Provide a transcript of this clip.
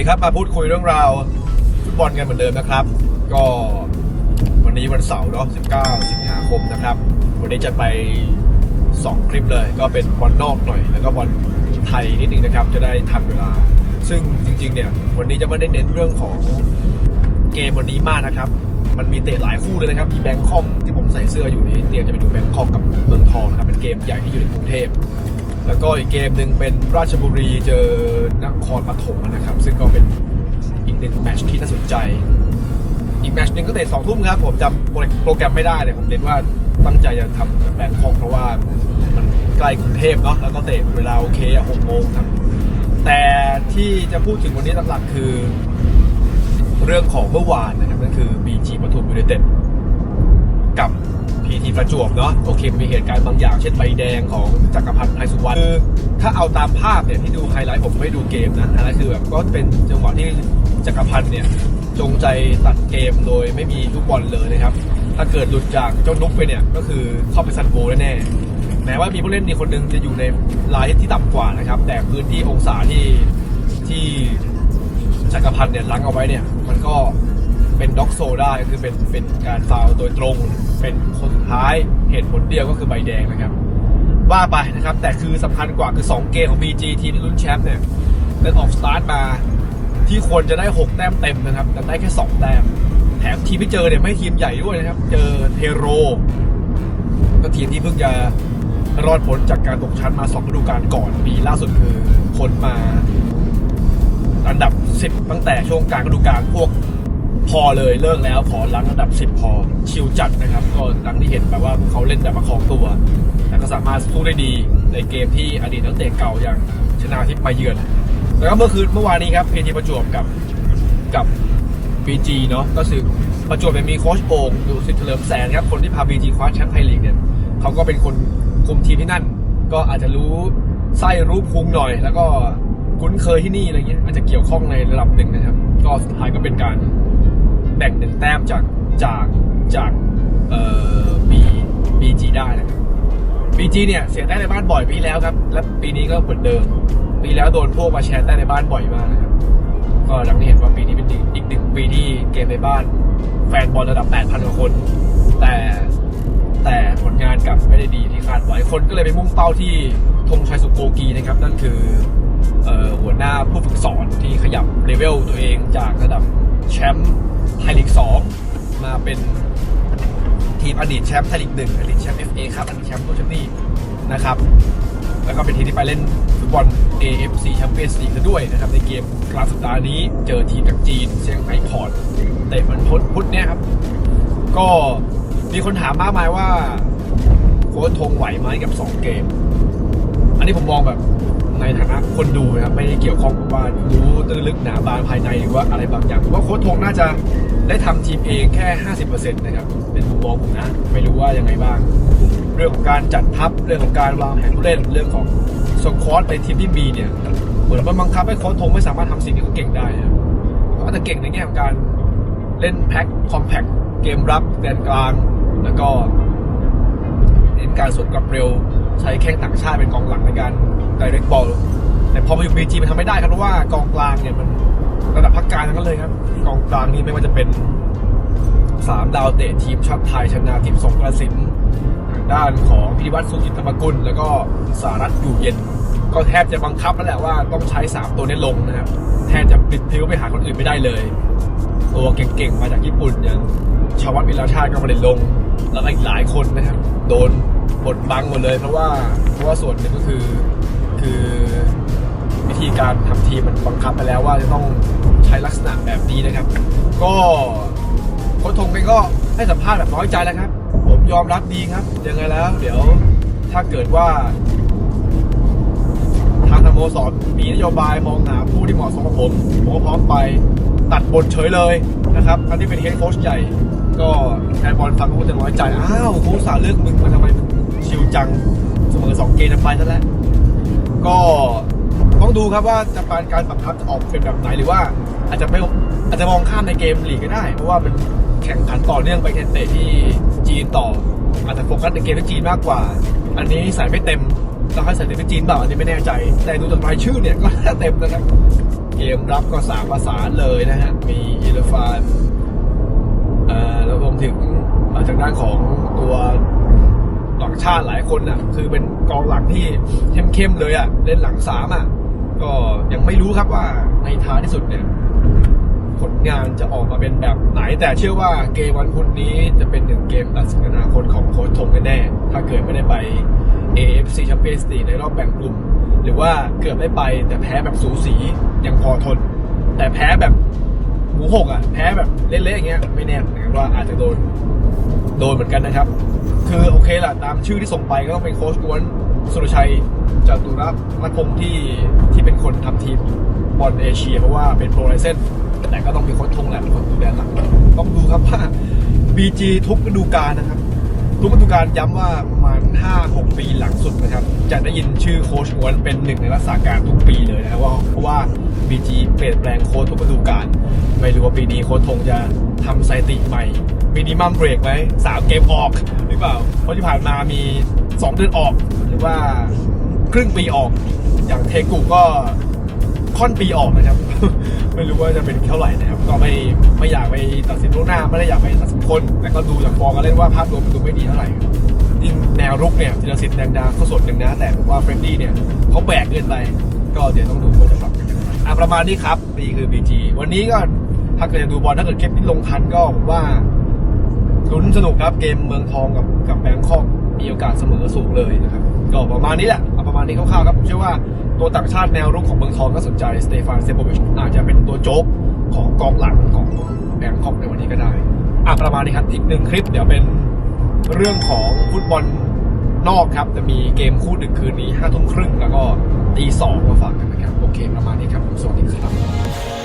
ดีครับ มาพูดคุยเรื่องราวฟุตบอลกันเหมือนเดิมนะครับ ก็วันนี้วันเสาร์เนาะ 19 สิงหาคมนะครับ วันนี้จะไป 2 คลิปเลย ก็เป็นบอลนอกหน่อย แล้วก็บอลไทยนิดนึงนะครับ จะได้ทันเวลา ซึ่งจริงๆ เนี่ย วันนี้จะไม่ได้เน้นเรื่องของเกมวันนี้มากนะครับ มันมีเตะหลายคู่เลยนะครับ มีแบงคอกที่ผมใส่เสื้ออยู่นี้เตรียมจะไปดูแบงคอกกับเมืองทองนะครับ เป็นเกมใหญ่ที่อยู่ในกรุงเทพ แล้วก็อีกเกมหนึ่งเป็นราชบุรีเจอนครปฐมนะครับ ซึ่งก็เป็นอีกหนึ่งแมตช์ที่น่าสนใจ อีกแมตช์หนึ่งก็เตะสองทุ่มครับ ผมจำโปรแกรมไม่ได้เลยผมเน้นว่าตั้งใจจะทำแบงคอกเพราะว่ามันใกล้กรุงเทพเนาะแล้วก็เตะเวลาโอเคอะหกโมงครับแต่ที่จะพูดถึงวันนี้หลักๆคือ เรื่องของเมื่อวานนะครับนั่นคือ BG ปทุมยูไนเต็ดกับ พีทีประจวบเนาะโอเคมีเหตุการณ์บางอย่างเช่นใบแดงของจักรพันธ์ไทสุวรรณคือถ้าเอาตามภาพเนี่ยที่ดูไฮไลท์ผมไม่ดูเกมนะอันนั้นคือแบบก็เป็นจังหวะที่จักรพันธ์เนี่ยจงใจตัดเกมโดยไม่มีลูกบอลเลยนะครับ ถ้าเกิดหลุดจากเจ้านุกไปเนี่ยก็คือเข้าไปซันโบแน่แม้ว่ามีผู้เล่นอีกคนหนึ่งจะอยู่ในลายที่ต่ำกว่านะครับ แต่พื้นที่องศาที่ที่จักรพันธ์เนี่ยล้างเอาไว้เนี่ย มันก็ เป็นด็อกโซได้คือเป็นเป็นการฟาวโดยตรง เป็นคนสุดท้ายเหตุผลเดียวก็คือใบแดงนะครับว่าไปนะครับ แต่คือสำคัญกว่าคือ 2 เกมของ BG ทีมที่นแชมป์เนี่ยเล่นออกสตาร์ทมาที่ควรจะได้ 6 แต้มเต็มนะครับ แต่ได้แค่ 2 แต้ม แถมทีมที่เจอเนี่ยไม่ทีมใหญ่ด้วยนะครับ เจอเทโร ก็ทีมที่เพิ่งจะรอดพ้นจากการตกชั้นมา2ฤดูกาลก่อนปีล่าสุดคือพ้นมา อันดับ 10 ตั้งแต่ช่วงกลางฤดูกาลพวก พอเลยเลิกแล้วขอล้างอันดับ 10 พอชิวจัดนะครับ ก็ดังที่เห็นแบบว่าเขาเล่นแบบประคองตัว แต่ก็สามารถสู้ได้ดีในเกมที่อดีตนักเตะเก่าอย่างชนาทิพย์ไปเยือน แล้วก็เมื่อคืนเมื่อวานนี้ครับเพทีประจวบกับกับ BG เนาะก็คือประจวบเนี่ยมีโค้ชโอ่งดูสิทธิ์เฉลิมแสนครับคนที่พา BG คว้าแชมป์ไทยลีกเนี่ยเขาก็เป็นคนคุมทีมที่นั่น ก็อาจจะรู้ไส้รู้พุงหน่อย แล้วก็คุ้นเคยที่นี่อะไรเงี้ยอาจจะเกี่ยวข้องในระดับหนึ่งนะครับ ก็สุดท้ายก็เป็นการ แบ่งหนึ่งแต้มจากจากจากเอ่อ B BG ได้นะครับ BG เนี่ยเสียแต้มในบ้านบ่อยปีแล้วครับ และปีนี้ก็เหมือนเดิม ปีแล้วโดนพวกมาแชร์แต้มในบ้านบ่อยมากนะครับก็ดังที่เห็นว่าปีนี้เป็นอีกหนึ่งปีที่เกมในบ้าน แฟนบอลระดับ 8,000กว่าคน แต่แต่ผลงานกลับไม่ได้ดีที่คาดไว้คนก็เลยไปมุ่งเป้าที่ธงชัยสุโกกีนะครับ นั่นคือเอ่อหัวหน้าผู้ฝึกสอนที่ขยับเลเวลตัวเองจากระดับแชมป์ ไทยลีก2มาเป็นทีมอดีตแชมป์ไทยลีก1อดีตแชมป์ FA ครับอดีตแชมป์ตัวแชมป์นี่นะครับ แล้วก็เป็นทีมที่ไปเล่นฟุตบอล AFC Champions League ซะด้วยนะครับ ในเกมกลางสัปดาห์นี้เจอทีมจากจีนเซี่ยงไฮ้พอร์ตเตะวันพุธพุธเนี้ยครับ ก็มีคนถามมากมายว่าโค้ชทงไหวไหมกับ 2 เกม อันนี้ผมมองแบบ ในฐานะคนดูนะครับไม่ได้เกี่ยวข้องกับว่ารู้ตื้นลึกหนาบางภายในหรือว่าอะไรบางอย่างผมว่าโค้ชทงน่าจะได้ทำทีมเองแค่ 50%นะครับเป็นมุมมองผมนะไม่รู้ว่ายังไงบ้าง เรื่องของการจัดทัพเรื่องของการวางแผนผู้เล่นเรื่องของส่งโค้ชไปทีมที่มีเนี่ยเหมือนมันบังคับให้โค้ชทงไม่สามารถทำสิ่งที่เขาเก่งได้นะครับเขาอาจจะเก่งในแง่ของการเล่นแพ็คคอมแพคเกมรับแดนกลาง แล้วก็เน้นการสวนกลับเร็ว ใช้แข้งต่างชาติเป็นกองหลังในการ direct ball แต่พอมาอยู่ปีจีมันทำไม่ได้ครับเพราะว่ากองกลางเนี่ยมันระดับพักการทั้งนั้นเลยครับกองกลางนี่ไม่ว่าจะเป็นสามดาวเตะทีมชาติไทยชนะทีมสงกระสินทางด้านของพิวัตรสุจิตธรรมกุล แล้วก็สารัตอยู่เย็น ก็แทบจะบังคับแล้วแหละว่าต้องใช้ 3 ตัวนี้ลงนะครับ แทบจะปิดทิ้วไปหาคนอื่นไม่ได้เลย ตัวเก่งๆ มาจากญี่ปุ่นอย่างชาวัตวิลาชาติก็มาเล่นลง แล้วก็อีกหลายคนนะครับ โดนบดบังหมดเลย เพราะว่าเพราะว่าส่วนหนึ่งก็คือ คือวิธีการทำทีมมันบังคับไปแล้วว่าจะต้องใช้ลักษณะแบบนี้นะครับ ก็โค้ชทงเองก็ให้สัมภาษณ์แบบน้อยใจแล้วครับ ผมยอมรับดีครับยังไงแล้ว เดี๋ยวถ้าเกิดว่า ทางสโมสรมีนโยบายมองหาผู้ที่เหมาะสมกับผมผมก็พร้อมไปตัดบทเฉยเลยนะครับอันนี้เป็นเฮดโค้ชใหญ่ ก็แฟนบอลฟังก็จะน้อยใจ อ้าวโค้ชสาเลือกมึงมาทำไมมึงชิวจัง เสมอสองเกมจะไปซะแล้ว ก็ต้องดูครับว่าจะการการปรับทัพจะออกเป็นแบบไหนหรือว่า อาจจะไม่อาจจะมองข้ามในเกมลีกก็ได้ เพราะว่าเป็นแข่งขันต่อเนื่องไปเทนเตะที่จีนต่อ อาจจะโฟกัสในเกมที่จีนมากกว่า อันนี้ใส่ไม่เต็มต้องให้ใส่เต็มที่จีนเปล่าอันนี้ไม่แน่ใจ แต่ดูจากรายชื่อเนี่ยก็น่าเต็มนะครับเกมรับก็สามประสาเลยนะฮะมีอิเลฟานเอ่อแล้วรวมถึงเอ่อทางด้านของตัว หลังชาติหลายคนอะ คือเป็นกองหลังที่เข้มๆเลยอะ เล่นหลังสามอะ ก็ยังไม่รู้ครับว่าในท้ายที่สุดเนี่ย ผลงานจะออกมาเป็นแบบไหน แต่เชื่อว่าเกมวันพุธนี้จะเป็นหนึ่งเกมตัดสินอนาคตของโค้ชทงแน่ๆถ้าเกิดไม่ได้ไป AFC Champions League ในรอบแบ่งกลุ่ม หรือว่าเกือบได้ไปแต่แพ้แบบสูสียังพอทน แต่แพ้แบบ หูหกอะแพ้แบบเละๆอย่างเงี้ยไม่แน่นะครับว่าอาจจะโดนโดนเหมือนกันนะครับ คือโอเคแหละตามชื่อที่ส่งไปก็ต้องเป็นโค้ชกวนสุรชัยจตุรัตน์รัตน์พงที่ที่เป็นคนทำทีมบอลเอเชียเพราะว่าเป็นโปรไลเซนแต่ก็ต้องมีโค้ชทงแหละเป็นคนดูแลหลักต้องดูครับว่า BG ทุกฤดูกาลนะครับ ทุกฤดูกาลย้ำว่าประมาณ 5-6 ปีหลังสุดนะครับ จะได้ยินชื่อโค้ชกวนเป็นหนึ่งในรักษาการทุกปีเลยนะว่าเพราะว่า BG เปลี่ยนแปลงโค้ชทุกฤดูกาล ไม่รู้ว่าปีนี้โค้ชทงจะทำสถิติใหม่มินิมัมเบรกไหมสามเกมออกหรือเปล่าเพราะที่ผ่านมามี 2 เดือนออก หรือว่าครึ่งปีออก อย่างเทกุก็ค่อนปีออกนะครับ ไม่รู้ว่าจะเป็นเท่าไหร่นะครับ ก็ไม่ไม่อยากไปตัดสินล่วงหน้า ไม่ได้อยากไปตัดสินคนแต่ก็ดูจากฟอร์มการเล่นว่าภาพรวมมันดูไม่ดีเท่าไหร่ยิ่งแนวรุกเนี่ยธีรศิลป์แดงดาเขาสดอย่งนะแต่ผมว่าเฟรดดี้เนี่ยเขาแบกเกินไปก็เดี๋ยวต้องดูว่าจะปรับกันยังไงอะประมาณนี้ครับนี่คือ BG วันนี้ก็ ถ้าเกิดจะดูบอลถ้าเกิดเก็บที่ลงทันก็ผมว่าลุ้นสนุกครับเกมเมืองทองกับกับแบงคอกมีโอกาสเสมอสูงเลยนะครับก็ประมาณนี้แหละเอาประมาณนี้คร่าวๆครับผมเชื่อว่าตัวต่างชาติแนวรุกของเมืองทองก็สนใจสเตฟานเซโบวิชอาจจะเป็นตัวโจ๊กของกองหลังของแบงคอกในวันนี้ก็ได้อะประมาณนี้ครับอีกหนึ่งคลิปเดี๋ยวเป็นเรื่องของฟุตบอลนอกครับจะมีเกมคู่ดึกคืนนี้ห้าทุ่มครึ่งแล้วก็ตีสองมาฝากกันนะครับ โอเคประมาณนี้ครับสวัสดีครับ